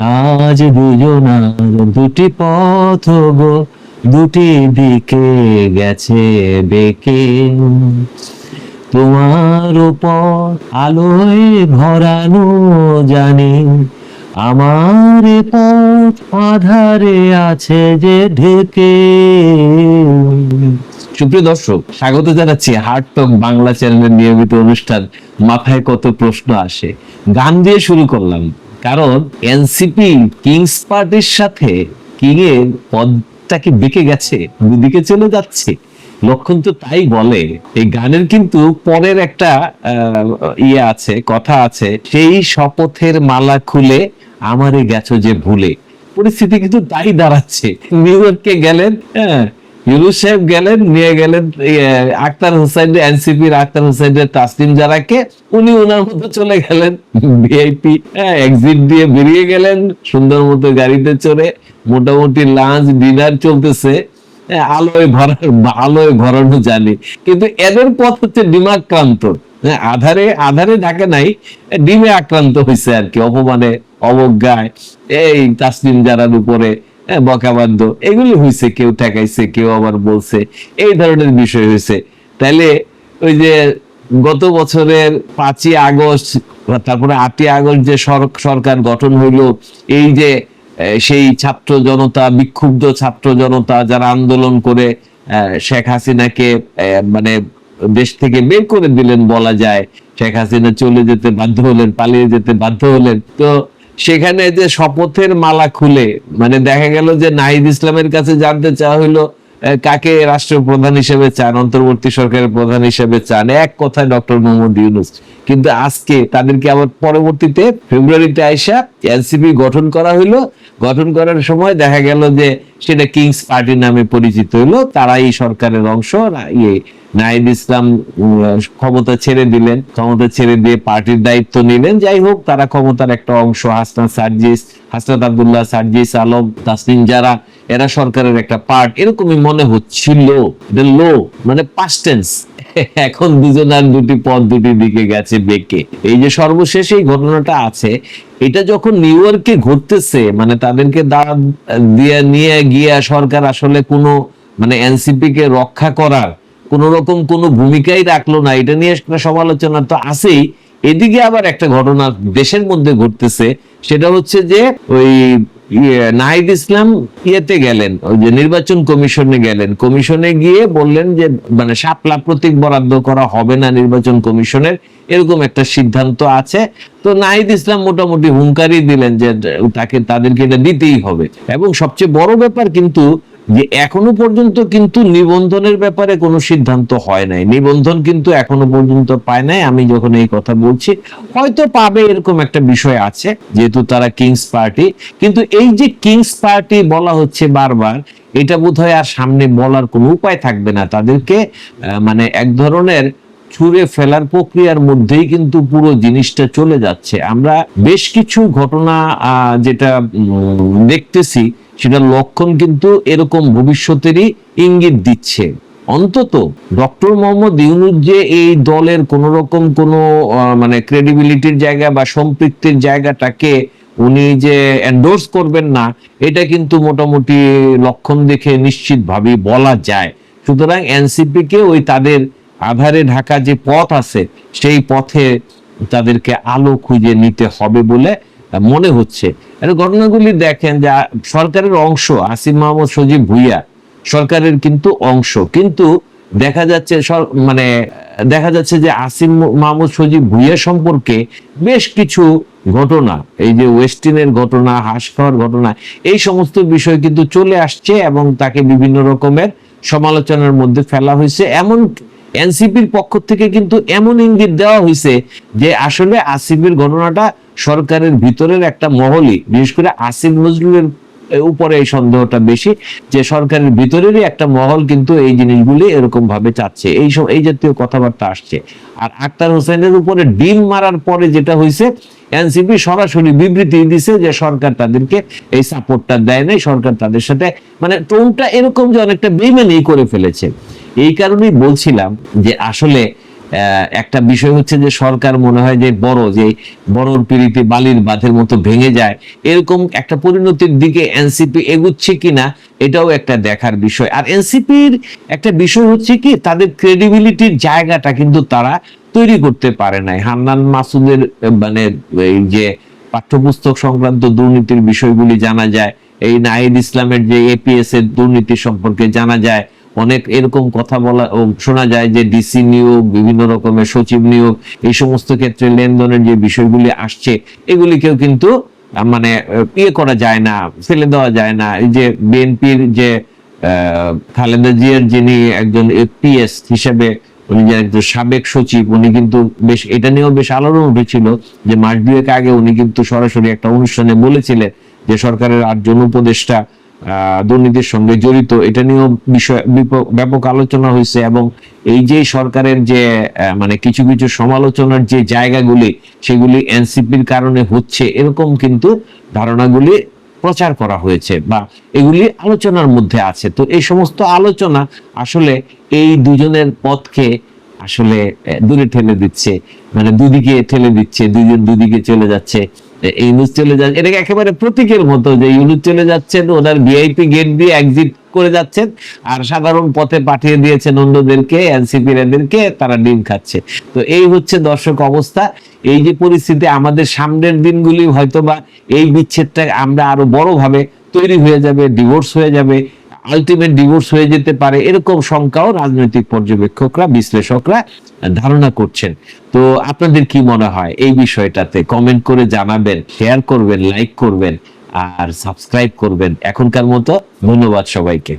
আজ দুজনার দুটি পথ গো, দুটি দিকে গেছে বেকে। তোমার উপর আলোয় ভরানো জানি, আমার পথ আধারে আছে যে ঢেকে। সুপ্রিয় দর্শক, স্বাগত জানাচ্ছি হার্ট টক বাংলা চ্যানেলের নিয়মিত অনুষ্ঠান, মাথায় কত প্রশ্ন আসে, গান দিয়ে শুরু করলাম। কারণ এনসিপি কিংস পার্টির সাথে কিং এর পদটা কি বেঁকে গেছে? দুদিকে চলে যাচ্ছে। লক্ষণ তো তাই বলে, এই গানের কিন্তু পরের একটা ইয়ে আছে, কথা আছে, সেই শপথের মালা খুলে আমারে গেছো যে ভুলে। পরিস্থিতি কিন্তু তাই দাঁড়াচ্ছে। নিউ ইয়র্কে গেলেন হ্যাঁ ইউনুস সাহেব গেলেন, নিয়ে গেলেন আক্তার হোসেন, এনসিপির আক্তার হোসেনের তাসলিম উনি ওনার মতো চলে গেলেন। ভিআইপি এক্সিট দিয়ে বেরিয়ে গেলেন, সুন্দর মতো গাড়িতে চড়ে, মোটামুটি লাঞ্চ ডিনার চলতেছে। আলোয় ভরার, আলোয় ভরানো জানি। কিন্তু এদের পথ হচ্ছে ডিমাক্রান্ত। আধারে আধারে ঢাকে নাই ডিমে আক্রান্ত হয়েছে আর কি, অপমানে, অবজ্ঞায়। এই তাসলিম জারার উপরে বকাবাদ্য। এগুলি হয়েছে কেউ ঠেকাইছে, কেউ আবার বলছে। এই ধরনের বিষয় হয়েছে তাহলে ওই যে গত বছরের পাঁচই আগস্ট তারপরে আটই আগস্ট যে সরকার গঠন হইল, এই যে সেই ছাত্র জনতা, বিক্ষুব্ধ ছাত্র জনতা যারা আন্দোলন করে শেখ হাসিনাকে মানে দেশ থেকে বের করে দিলেন বলা যায়, শেখ হাসিনা চলে যেতে বাধ্য হলেন, পালিয়ে যেতে বাধ্য হলেন। তো সেখানে যে শপথের মালা খুলে মানে দেখা গেল যে নাহিদ ইসলামের কাছে জানতে চাওয়া হইল কাকে রাষ্ট্রপ্রধান হিসেবে চান, অন্তর্বর্তী সরকারের প্রধান হিসেবে চান, এক কথায় ডক্টর মোহাম্মদ ইউনুস। কিন্তু আজকে তাদেরকে আবার পরবর্তীতে ফেব্রুয়ারিতে আইসা এনসিপি গঠন করা হইল গঠন করার সময় দেখা গেল যে সেটা কিংস পার্টি নামে পরিচিত হইল তারা এই সরকারের অংশ ইয়ে নাহিদ ইসলাম ক্ষমতা ছেড়ে দিলেন, ক্ষমতা ছেড়ে দিয়ে পার্টির দায়িত্ব নিলেন। যাই হোক, তারা ক্ষমতার একটা অংশ, হাসনাত সার্জিস, হাসনাত আবদুল্লাহ, সার্জিস আলম, তাসনিম যারা এরা সরকারের একটা পার্ট এরকমই মনে হচ্ছিল লো মানে পাস্ট টেন্স এখন দুজনার দুটি পথ দুটি দিকে গেছে বেঁকে। এই যে সর্বশেষ এই ঘটনাটা আছে, এটা যখন নিউ ইয়র্কে ঘটতেছে মানে তাদেরকে দাঁড় দিয়ে নিয়ে গিয়ে সরকার আসলে কোনো মানে এনসিপি কে রক্ষা করার কোন রকম কোনো ভূমিকাই রাখল না, এটা নিয়ে একটা সমালোচনা তো আছেই। এদিকে আবার একটা ঘটনা দেশের মধ্যে ঘটতেছে, সেটা হচ্ছে যে ওই নাহিদ ইসলাম ইয়েতে গেলেন, ওই যে নির্বাচন কমিশনে গেলেন। কমিশনে গিয়ে বললেন যে মানে শাপলা প্রতীক বরাদ্দ করা হবে না নির্বাচন কমিশনের, এরকম একটা সিদ্ধান্ত আছে। তো নাহিদ ইসলাম মোটামুটি হুঙ্কারি দিলেন যে, তাকে, তাদেরকে এটা দিতেই হবে। এবং সবচেয়ে বড় ব্যাপার কিন্তু যে এখনও পর্যন্ত কিন্তু নিবন্ধনের ব্যাপারে কোনো সিদ্ধান্ত হয় নাই। নিবন্ধন কিন্তু এখনও পর্যন্ত পায় নাই। আমি যখন এই কথা বলছি, হয়তো পাবে এরকম একটা বিষয় আছে, যেহেতু তারা কিংস পার্টি কিন্তু এই যে কিংস পার্টি বলা হচ্ছে বারবার, এটা বোধহয় আর সামনে বলার কোনো উপায় থাকবে না। তাদেরকে মানে এক ধরনের ছুঁড়ে ফেলার প্রক্রিয়ার মধ্যেই কিন্তু পুরো জিনিসটা চলে যাচ্ছে। আমরা বেশ কিছু ঘটনা যেটা দেখতেছি সেটা লক্ষণ কিন্তু এরকম ভবিষ্যতেরই ইঙ্গিত দিচ্ছে। অন্তত ডক্টর মোহাম্মদ ইউনুস যে এই দলের কোন রকম কোন মানে ক্রেডিবিলিটির জায়গা বা সম্পৃক্তির জায়গাটাকে উনি যে এন্ডোর্স করবেন না, এটা কিন্তু মোটামুটি লক্ষণ দেখে নিশ্চিতভাবেই বলা যায়। সুতরাং এনসিপি কে ওই তাদের আধারে ঢাকা যে পথ আছে, সেই পথে তাদেরকে আলো খুঁজে নিতে হবে বলে মনে হচ্ছে। ঘটনাগুলি দেখেন যে সরকারের অংশ আসিম মাহমুদ সজীব ভুইয়া, সরকারের কিন্তু অংশ। কিন্তু দেখা যাচ্ছে মানে দেখা যাচ্ছে যে আসিম মাহমুদ সজীব ভুইয়া সম্পর্কে বেশ কিছু ঘটনা, এই যে ওয়েস্টিনের ঘটনা হাঁস খাওয়ার ঘটনা, এই সমস্ত বিষয় কিন্তু চলে আসছে এবং তাকে বিভিন্ন রকমের সমালোচনার মধ্যে ফেলা হয়েছে। এমন এনসিপির পক্ষ থেকে কিন্তু এমন ইঙ্গিত দেওয়া হয়েছে যে আসলে আসিফের ঘটনাটা সরকারের ভিতরের একটা মহলই। বিশেষ করে আসিফ নজরুলের উপরে এই সন্দেহটা বেশি যে সরকারের ভিতরেরই একটা মহল কিন্তু এই জিনিসগুলি এরকম ভাবে চাচ্ছে। এই সব, এই জাতীয় কথাবার্তা আসছে। আর আক্তার হোসেনের উপরে ডিম মারার পরে যেটা হয়েছে এনসিপি সরাসরি বিবৃতি দিছে যে সরকার তাদেরকে এই সাপোর্টটা দেয় নাই, সরকার তাদের সাথে মানে টোনটা এরকম যে অনেকটা বেমানি করে ফেলেছে। এই কারণেই বলছিলাম যে আসলে একটা বিষয় হচ্ছে যে সরকার মনে হয় যে বড়, যে বড়র পিড়িতে বালির বাঁধের মতো ভেঙে যায়, এরকম একটা পরিণতির দিকে এনসিপি এগুচ্ছে কিনা, এটাও একটা দেখার বিষয়। আর এনসিপির একটা বিষয় হচ্ছে কি, তাদের ক্রেডিবিলিটির জায়গাটা কিন্তু তারা তৈরি করতে পারে নাই। হান্নান মাসুদের মানে এই যে পাঠ্যপুস্তক সংক্রান্ত দুর্নীতির বিষয়গুলি জানা যায়, এই নাহিদ ইসলামের যে এপিএস এর দুর্নীতি সম্পর্কে জানা যায় অনেক এরকম কথা বলা শোনা যায় যে ডিসি নিয়োগ, বিভিন্ন রকমের সচিব নিয়োগ, এই সমস্ত ক্ষেত্রে লেনদেনের যে বিষয়গুলি আসছে, এগুলিকেও কিন্তু মানে ইয়ে করা যায় না, ফেলে দেওয়া যায় না। এই যে বিএনপির যে খালেদা জিয়ার যিনি একজন এপিএস হিসেবে, উনি যে একজন সাবেক সচিব, উনি কিন্তু বেশ, এটা নিয়েও বেশ আলোড়ন উঠেছিল যে মাস দুয়েক আগে উনি কিন্তু সরাসরি একটা অনুষ্ঠানে বলেছিলেন যে সরকারের আটজন উপদেষ্টা দুর্নীতির সঙ্গে জড়িত, এটা নিয়েও বিষয় ব্যাপক আলোচনা হয়েছে এবং এই যে সরকারের যে মানে কিছু কিছু সমালোচনার যে জায়গাগুলি, সেগুলি এনসিপির কারণে হচ্ছে, এরকম কিন্তু ধারণাগুলি প্রচার করা হয়েছে বা এগুলি আলোচনার মধ্যে আছে। তো এই সমস্ত আলোচনা আসলে এই দুজনের পথকে আসলে দূরে ঠেলে দিচ্ছে মানে দুদিকে ঠেলে দিচ্ছে দুজন দুদিকে চলে যাচ্ছে ইউনুস চলে যাচ্ছে, এটাকে একেবারে প্রতীকের মতো যে ইউনুস চলে যাচ্ছেন, ওনার ভিআইপি গেট দিয়ে এক্সিট করে যাচ্ছেন, আর সাধারণ পথে পাঠিয়ে দিয়েছেন অন্যদেরকে এনসিপি এদেরকে তারা ডিম খাচ্ছে। তো এই হচ্ছে দর্শক অবস্থা। এই যে পরিস্থিতি আমাদের সামনের দিনগুলি হয়তোবা এই বিচ্ছেদটা আমরা আরও বড়ভাবে তৈরি হয়ে যাবে ডিভোর্স হয়ে যাবে আলটিমেট ডিভোর্স হয়ে যেতে পারে, এরকম শঙ্কাও রাজনৈতিক পর্যবেক্ষকরা, বিশ্লেষকরা ধারণা করছেন। তো আপনাদের কি মনে হয় এই বিষয়টাতে? কমেন্ট করে জানাবেন শেয়ার করবেন লাইক করবেন, আর সাবস্ক্রাইব করবেন। এখনকার মতো ধন্যবাদ সবাইকে।